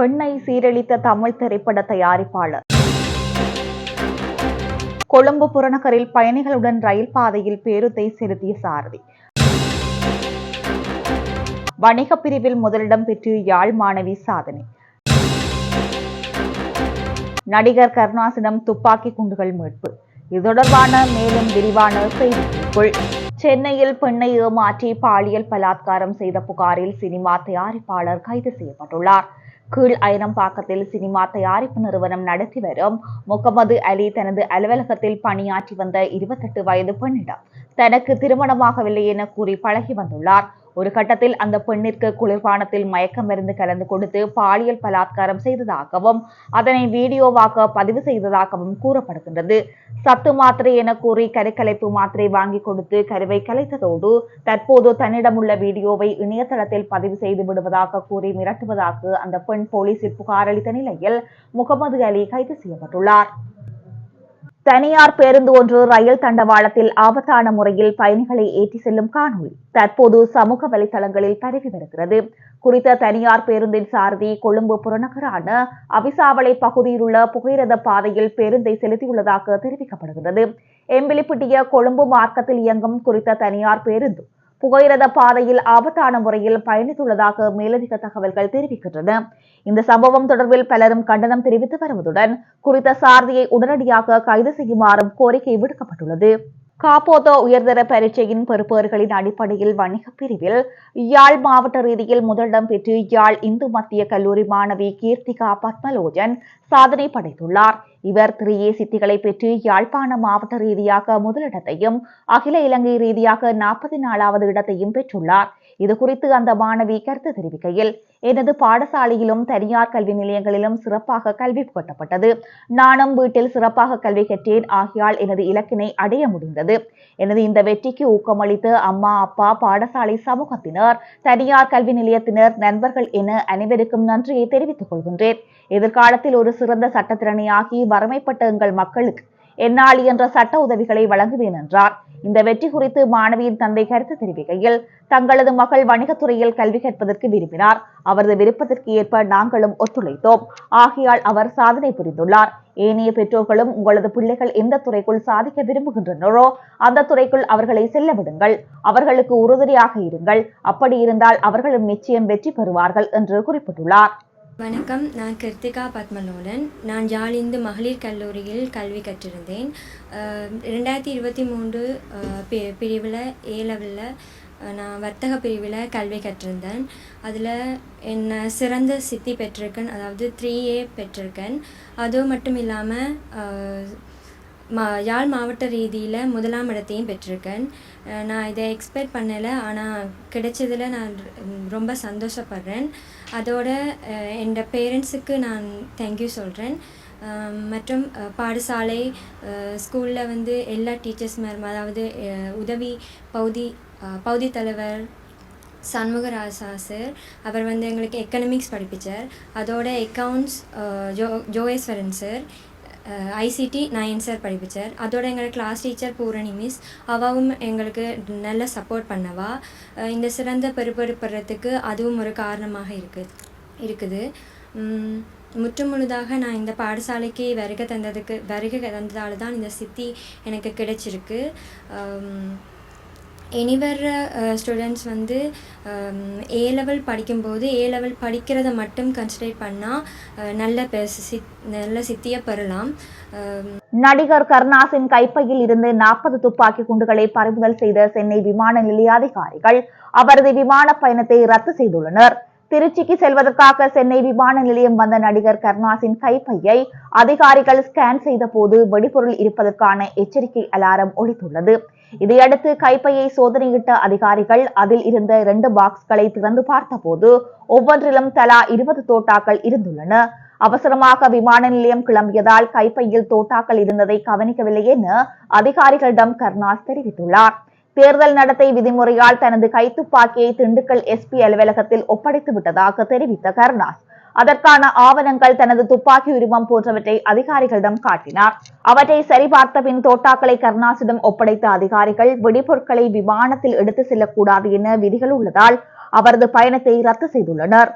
பெண்ணை சீரழித்த தமிழ் திரைப்பட தயாரிப்பாளர். கொழும்பு புறநகரில் பயணிகளுடன் ரயில் பாதையில் பேருந்தை செலுத்திய சாரதி. வணிக பிரிவில் முதலிடம் பெற்று யாழ் மாணவி சாதனை. நடிகர் கருணாசிடம் துப்பாக்கி குண்டுகள் மீட்பு. இது தொடர்பான மேலும் விரிவான செய்திக்குள் சென்னையில் பெண்ணை ஏமாற்றி பாலியல் பலாத்காரம் செய்த புகாரில் சினிமா தயாரிப்பாளர் கைது செய்யப்பட்டுள்ளார். கீழ் அயனம்பாக்கத்தில் சினிமா தயாரிப்பு நிறுவனம் நடத்தி வரும். முகமது அலி தனது அலுவலகத்தில் பணியாற்றி வந்த இருபத்தெட்டு வயது பெண்ணிடம் தனக்கு திருமணமாகவில்லை என கூறி பழகி வந்துள்ளார். ஒரு கட்டத்தில் அந்த பெண்ணிற்கு குளிர்பானத்தில் மயக்க மருந்து கலந்து கொடுத்து பாலியல் பலாத்காரம் செய்ததாகவும் அதனை வீடியோவாக பதிவு செய்ததாகவும் கூறப்படுகின்றது. சத்து மாத்திரை என கூறி கருக்கலைப்பு மாத்திரை வாங்கி கொடுத்து கருவை கலைத்ததோடு தற்போது தன்னிடமுள்ள வீடியோவை இணையதளத்தில் பதிவு செய்து விடுவதாக கூறி மிரட்டுவதாக அந்த பெண் போலீசில் புகார் அளித்த நிலையில் முகமது அலி கைது செய்யப்பட்டுள்ளார். தனியார் பேருந்து ஒன்று ரயில் தண்டவாளத்தில் ஆபத்தான முறையில் பயணிகளை ஏற்றி செல்லும் காணொலி தற்போது சமூக வலைதளங்களில் பரவி வருகிறது. குறித்த தனியார் பேருந்தின் சாரதி கொழும்பு புறநகரான அவிசாவளை பகுதியில் உள்ள புகையிரத பாதையில் பேருந்தை செலுத்தியுள்ளதாக தெரிவிக்கப்படுகிறது. எம்பிலிப்பிட்டிய கொழும்பு மார்க்கத்தில் இயங்கும் குறித்த தனியார் பேருந்து புகையிரத பாதையில் ஆபத்தான முறையில் பயணித்துள்ளதாக மேலதிக தகவல்கள் தெரிவிக்கின்றன. இந்த சம்பவம் தொடர்பில் பலரும் கண்டனம் தெரிவித்து வருவதுடன் குறித்த சாரதியை உடனடியாக கைது செய்யுமாறும் கோரிக்கை விடுக்கப்பட்டுள்ளது. காப்போதோ உயர்தர பரீட்சையின் பெறுபேறுகளின் அடிப்படையில் வணிகப் பிரிவில் யாழ் மாவட்ட ரீதியில் முதலிடம் பெற்று யாழ் இந்து மத்திய கல்லூரி மாணவி கீர்த்திகா பத்மலோஜன் சாதனை படைத்துள்ளார். இவர் திரியே சித்திகளை பெற்று யாழ்ப்பாண மாவட்ட ரீதியாக முதலிடத்தையும் அகில இலங்கை ரீதியாக நாற்பத்தி நாலாவது இடத்தையும் பெற்றுள்ளார். இது குறித்து அந்த மாணவி கருத்து தெரிவிக்கையில் எனது பாடசாலையிலும் தனியார் கல்வி நிலையங்களிலும் சிறப்பாக கல்வி புகட்டப்பட்டது. நானும் வீட்டில் சிறப்பாக கல்வி கற்றேன். ஆகியால் எனது இலக்கினை அடைய முடிந்தது. எனது இந்த வெற்றிக்கு ஊக்கமளித்து அம்மா அப்பா பாடசாலை சமூகத்தினர் தனியார் கல்வி நிலையத்தினர் நண்பர்கள் என அனைவருக்கும் நன்றியை தெரிவித்துக் கொள்கின்றேன். எதிர்காலத்தில் ஒரு சிறந்த சட்டத்திறனையாகி வறுமைப்பட்ட எங்கள் மக்களுக்கு என்னால் என்ற சட்ட உதவிகளை வழங்குவேன் என்றார். இந்த வெற்றி குறித்து மாணவியின் தந்தை கருத்து தெரிவிக்கையில் தங்களது மகள் வணிகத்துறையில் கல்வி கற்பதற்கு விரும்பினார். அவரது விருப்பத்திற்கு ஏற்ப நாங்களும் ஒத்துழைத்தோம். ஆகையால் அவர் சாதனை புரிந்துள்ளார். ஏனைய பெற்றோர்களும் உங்களது பிள்ளைகள் எந்த துறைக்குள் சாதிக்க விரும்புகின்றனரோ அந்த துறைக்குள் அவர்களை செல்ல விடுங்கள். அவர்களுக்கு உறுதுணையாக இருங்கள். அப்படி இருந்தால் அவர்களும் நிச்சயம் வெற்றி பெறுவார்கள் என்று குறிப்பிட்டுள்ளார். வணக்கம். நான் கிருத்திகா பத்மலோடன் நான் ஜாலிந்து மகளிர் கல்லூரியில் கல்வி கற்றிருந்தேன். ரெண்டாயிரத்தி இருபத்தி மூன்று பி பிரிவில் ஏ லெவலில் நான் வர்த்தக பிரிவில் கல்வி கற்றிருந்தேன். அதில் என்ன சிறந்த சித்தி பெற்றிருக்கேன். அதாவது த்ரீ ஏ பெற்றிருக்கேன். அது மட்டும் இல்லாமல் மா யாழ் மாவட்ட ரீதியில் முதலாம் இடத்தையும் பெற்றிருக்கேன். நான் இதை எக்ஸ்பெக்ட் பண்ணலை. ஆனால் கிடைச்சதில் நான் ரொம்ப சந்தோஷப்படுறேன். அதோட என்னோட பேரண்ட்ஸுக்கு நான் தேங்க்யூ சொல்கிறேன் மற்றும் பாடசாலை ஸ்கூலில் வந்து எல்லா டீச்சர்ஸ் மேலும் அதாவது உதவி பகுதி பகுதி தலைவர் சண்முகராசா சார் அவர் வந்து எங்களுக்கு எக்கனமிக்ஸ் படிப்பிச்சார். அதோட accounts Jo Joeswaran sir ICT Nayan sir படிப்பிச்சார். அதோட எங்களோட கிளாஸ் டீச்சர் பூரணி மிஸ் அவாவும் எங்களுக்கு நல்ல சப்போர்ட் பண்ணவா. இந்த சிறந்த பெறுபெறுப்படுறதுக்கு அதுவும் ஒரு காரணமாக இருக்கு இருக்குது. முற்றுமுழுதாக முற்று முழுதாக நான் இந்த பாடசாலைக்கு வருகை தந்ததுக்கு வருகை தந்ததால் தான் இந்த சித்தி எனக்கு கிடைச்சிருக்கு. இனி வர்ற ஸ்டூடெண்ட்ஸ் வந்து ஏ லெவல் படிக்கும்போது ஏ லெவல் படிக்கிறத மட்டும் கன்சிடர் பண்ணால் நல்ல பெ- சித் நல்ல சித்தியை பெறலாம். நடிகர் கருணாசின் கைப்பையில் இருந்து நாற்பது துப்பாக்கி குண்டுகளை பறிமுதல் செய்த சென்னை விமான நிலைய அதிகாரிகள் அவரது விமான பயணத்தை ரத்து செய்துள்ளனர். திருச்சிக்கு செல்வதற்காக சென்னை விமான நிலையம் வந்த நடிகர் கருணாசின் கைப்பையை அதிகாரிகள் ஸ்கேன் செய்த போது வெடிபொருள் இருப்பதற்கான எச்சரிக்கை அலாரம் ஒழித்துள்ளது இதையடுத்து கைப்பையை சோதனையிட்ட அதிகாரிகள் அதில் இருந்த இரண்டு பாக்ஸ்களை திறந்து பார்த்தபோது ஒவ்வொன்றிலும் தலா இருபது தோட்டாக்கள் இருந்துள்ளன. அவசரமாக விமான நிலையம் கிளம்பியதால் கைப்பையில் தோட்டாக்கள் இருந்ததை கவனிக்கவில்லை என அதிகாரிகளிடம் கர்னாஸ் தெரிவித்துள்ளார். தேர்தல் நடத்தை விதிமுறையால் தனது கைத்துப்பாக்கியை திண்டுக்கல் எஸ்பி அலுவலகத்தில் ஒப்படைத்து விட்டதாக தெரிவித்த கருணாஸ். அதற்கான ஆவணங்கள் தனது துப்பாக்கி உரிமம் போன்றவற்றை அதிகாரிகளிடம் காட்டினார். அவற்றை சரிபார்த்த பின் தோட்டாக்களை கருணாசிடம் ஒப்படைத்த அதிகாரிகள் வெடிபொருட்களை விமானத்தில் எடுத்து செல்லக்கூடாது என விதிகள் உள்ளதால் அவரது பயணத்தை ரத்து செய்துள்ளனர்.